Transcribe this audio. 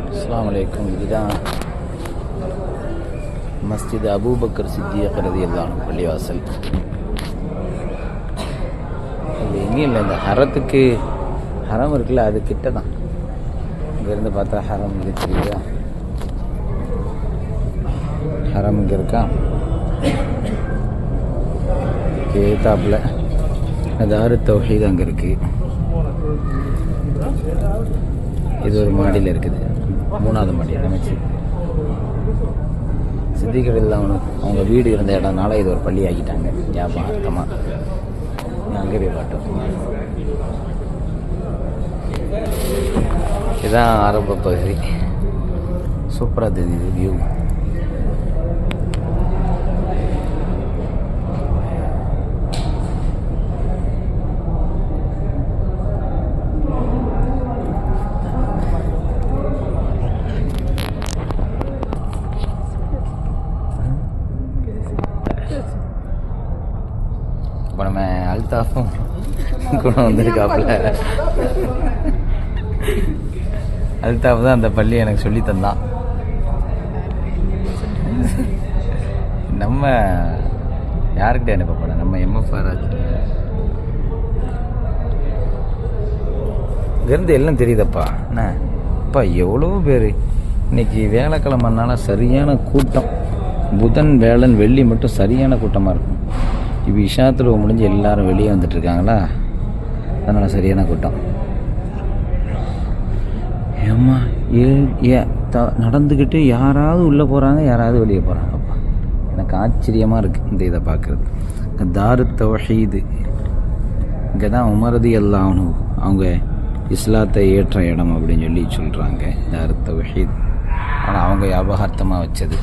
அஸ்லாம் வலைக்கம் இதுதான் மஸ்ஜித் அபூபக்கர் கருதி எல்லாம் பள்ளிவாசல். இது எங்கேயும் இல்லை இந்த ஹரத்துக்கு ஹரம் இருக்குல்ல அது கிட்ட தான் இங்கேருந்து பார்த்தா ஹரம் இங்கே தெரியுதா? ஹரம் இங்கே இருக்கா? ஏத்தாப்புல தாரு தௌஹீத் அங்கே இருக்குது இது ஒரு மாடியில் இருக்குது. மூணாவது மாடி அமைச்சு சித்திகளில் அவனு அவங்க வீடு இருந்த இடம்னால இது ஒரு பள்ளி ஆக்கிட்டாங்க ஞாபகார்த்தமாக அங்கே போய் பாட்டோம் இதுதான் ஆரம்ப பகுதி. சூப்பராக தெரியுது வியூ இப்போ நம்ம அல்தாஃபும் கூட வந்திருக்காப்புல. அல்தாஃப் தான் அந்த பள்ளி எனக்கு சொல்லி தந்தான். நம்ம யாருக்கிட்ட அனுப்ப போகிறோம் நம்ம எம்எஃப்ஆர் இங்கேருந்து எல்லாம் தெரியுதப்பா. என்ன? அப்பா எவ்வளோ பேர்? இன்னைக்கு வேலைக்கிழமைனால சரியான கூட்டம். புதன் வேளன் வெள்ளி மட்டும் சரியான கூட்டமாக இருக்கும். இப்போ இஷாத்தில் முடிஞ்சு எல்லாரும் வெளியே வந்துட்டு இருக்காங்களா? அதனால் சரியான கூட்டம். ஏம்மா ஏ ஏ த நடந்துக்கிட்டு யாராவது உள்ளே போகிறாங்க யாராவது வெளியே போகிறாங்கப்பா எனக்கு ஆச்சரியமாக இருக்குது இந்த இதை பார்க்குறது. தாரு தவஹீது இங்கே தான் உமரதி எல்லாம் அவங்க இஸ்லாத்தை ஏற்ற இடம் அப்படின்னு சொல்லி சொல்கிறாங்க தாரு தவஹீத் ஆனால் அவங்க ஞாபகார்த்தமாக வச்சது.